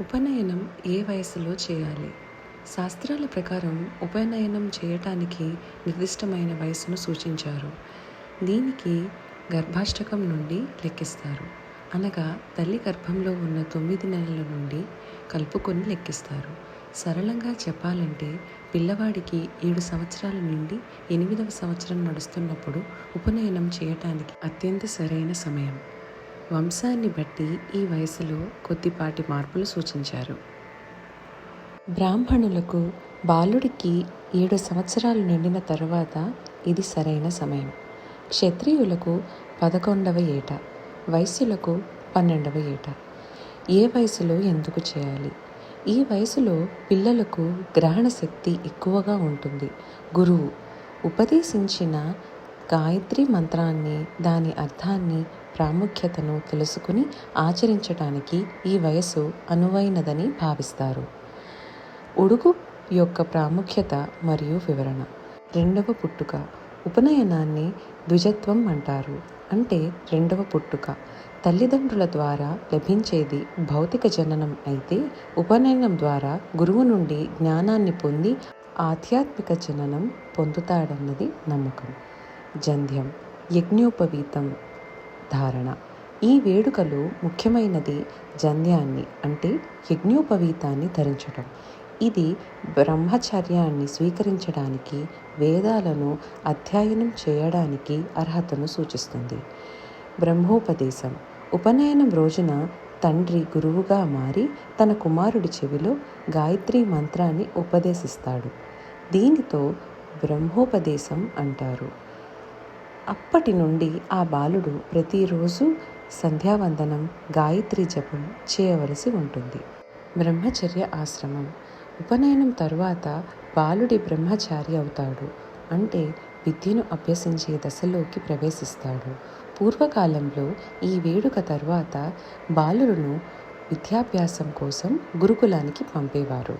ఉపనయనం ఏ వయసులో చేయాలి? శాస్త్రాల ప్రకారం ఉపనయనం చేయటానికి నిర్దిష్టమైన వయసును సూచించారు. దీనికి గర్భాష్టకం నుండి లెక్కిస్తారు. అనగా తల్లి గర్భంలో ఉన్న తొమ్మిది నెలల నుండి కలుపుకొని లెక్కిస్తారు. సరళంగా చెప్పాలంటే పిల్లవాడికి ఏడు సంవత్సరాల నుండి ఎనిమిదవ సంవత్సరం నడుస్తున్నప్పుడు ఉపనయనం చేయటానికి అత్యంత సరైన సమయం. వంశాన్ని బట్టి ఈ వయసులో కొద్దిపాటి మార్పులు సూచించారు. బ్రాహ్మణులకు బాలుడికి ఏడు సంవత్సరాలు నిండిన తరువాత ఇది సరైన సమయం. క్షత్రియులకు పదకొండవ ఏట వయస్సులకు పన్నెండవ ఏట. ఏ వయసులో ఎందుకు చేయాలి? ఈ వయసులో పిల్లలకు గ్రహణ శక్తి ఎక్కువగా ఉంటుంది. గురువు ఉపదేశించిన గాయత్రి మంత్రాన్ని దాని అర్థాన్ని ప్రాముఖ్యతను తెలుసుకుని ఆచరించటానికి ఈ వయసు అనువైనదని భావిస్తారు. ఉడుగు యొక్క ప్రాముఖ్యత మరియు వివరణ. రెండవ పుట్టుక. ఉపనయనాన్ని ద్విజత్వం అంటారు. అంటే రెండవ పుట్టుక. తల్లిదండ్రుల ద్వారా లభించేది భౌతిక జననం అయితే ఉపనయనం ద్వారా గురువు నుండి జ్ఞానాన్ని పొంది ఆధ్యాత్మిక జననం పొందుతాడన్నది నమ్మకం. జంధ్యం. యజ్ఞోపవీతం. ధారణ. ఈ వేడుకలో ముఖ్యమైనది జంధ్యాన్ని అంటే యజ్ఞోపవీతాన్ని ధరించడం ఇది బ్రహ్మచర్యాన్ని స్వీకరించడానికి వేదాలను అధ్యయనం చేయడానికి అర్హతను సూచిస్తుంది. బ్రహ్మోపదేశం. ఉపనయనం రోజున తండ్రి గురువుగా మారి తన కుమారుడి చెవిలో గాయత్రి మంత్రాన్ని ఉపదేశిస్తాడు. దీనితో బ్రహ్మోపదేశం అంటారు. అప్పటి నుండి ఆ బాలుడు ప్రతిరోజు సంధ్యావందనం గాయత్రి జపం చేయవలసి ఉంటుంది. బ్రహ్మచర్య ఆశ్రమం. ఉపనయనం తరువాత బాలుడి బ్రహ్మచారి అవుతాడు. అంటే విద్యను అభ్యసించే దశలోకి ప్రవేశిస్తాడు. పూర్వకాలంలో ఈ వేడుక తర్వాత బాలులను విద్యాభ్యాసం కోసం గురుకులానికి పంపేవారు.